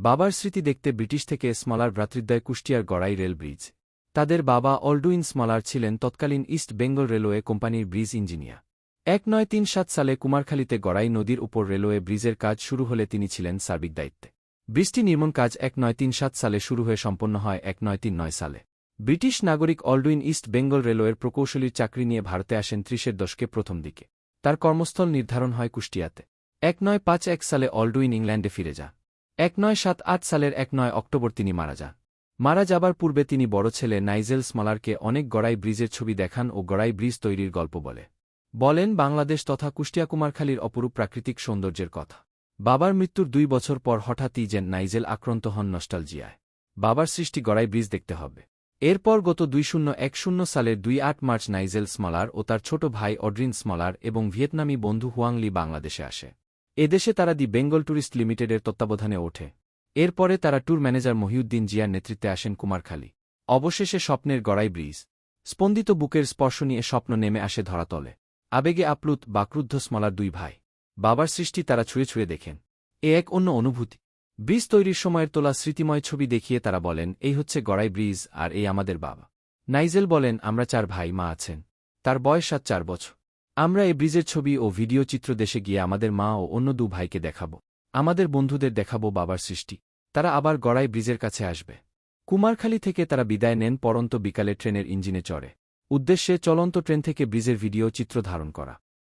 বাবার স্মৃতি দেখতে ব্রিটিশ থেকে স্মলার ভ্রাতৃদ্বয় কুষ্টিয়ার গড়াই রেল ব্রিজ। তাদের বাবা অলডুইন স্মলার ছিলেন তৎকালীন ইস্ট বেঙ্গল রেলওয়ে কোম্পানির ব্রিজ ইঞ্জিনিয়ার। এক নয় তিন সাত সালে কুমারখালীতে গড়াই নদীর উপর রেলওয়ে ব্রিজের কাজ শুরু হলে তিনি ছিলেন সার্বিক দায়িত্বে। ব্রিজটি নির্মাণ কাজ এক নয় তিন সাত সালে শুরু হয়ে সম্পন্ন হয় এক নয় তিন নয় সালে। ব্রিটিশ নাগরিক অলডুইন ইস্ট বেঙ্গল রেলওয়ের প্রকৌশলীর চাকরি নিয়ে ভারতে আসেন ত্রিশের দশকে প্রথম দিকে। তার কর্মস্থল নির্ধারণ হয় কুষ্টিয়াতে। এক নয় পাঁচ এক সালে অলডুইন ইংল্যান্ডে ফিরে যান। এক নয় সাত আট সালের এক নয় অক্টোবর তিনি মারা যান। মারা যাবার পূর্বে তিনি বড় ছেলে নাইজেল স্মলারকে অনেক গড়াই ব্রিজের ছবি দেখান ও গড়াই ব্রিজ তৈরির গল্প বলে। বলেন, বাংলাদেশ তথা কুষ্টিয়া কুমারখালীর অপরূপ প্রাকৃতিক সৌন্দর্যের কথা। বাবার মৃত্যুর দুই বছর পর হঠাৎই যেন নাইজেল আক্রান্ত হন নস্টালজিয়ায়। বাবার সৃষ্টি গড়াই ব্রিজ দেখতে হবে। এরপর গত দুই শূন্য এক শূন্য সালের দুই আট মার্চ নাইজেল স্মলার ও তার ছোট ভাই অড্রিন স্মলার এবং ভিয়েতনামি বন্ধু হুয়াংলি বাংলাদেশে আসে। এদেশে তারা দি বেঙ্গল ট্যুরিস্ট লিমিটেডের তত্ত্বাবধানে ওঠে। এরপরে তারা ট্যুর ম্যানেজার মহিউদ্দিন জিয়ার নেতৃত্বে আসেন কুমারখালী। অবশেষে স্বপ্নের গড়াই ব্রিজ। স্পন্দিত বুকের স্পর্শ নিয়ে স্বপ্ন নেমে আসে ধরাতলে। আবেগে আপ্লুত বাক্রুদ্ধ স্মলার দুই ভাই। বাবার সৃষ্টি তারা ছুঁয়ে ছুঁয়ে দেখেন। এ এক অন্য অনুভূতি। ব্রিজ তৈরির সময়ের তোলা স্মৃতিময় ছবি দেখিয়ে তারা বলেন, এই হচ্ছে গড়াই ব্রিজ আর এই আমাদের বাবা। নাইজেল বলেন, আমরা চার ভাই, মা আছেন। তার বয়স সাত চার বছর। আমরা এই ব্রিজের ছবি ও ভিডিও চিত্র দেশে গিয়ে আমাদের মা ও অন্য দু ভাইকে দেখাব। আমাদের বন্ধুদের দেখাবো বাবার সৃষ্টি। তারা আবার গড়াই ব্রিজের কাছে আসবে। কুমারখালী থেকে তারা বিদায় নেন পরন্ত বিকালে ট্রেনের ইঞ্জিনে চড়ে। উদ্দেশ্যে চলন্ত ট্রেন থেকে ব্রিজের ভিডিও চিত্র ধারণ করা।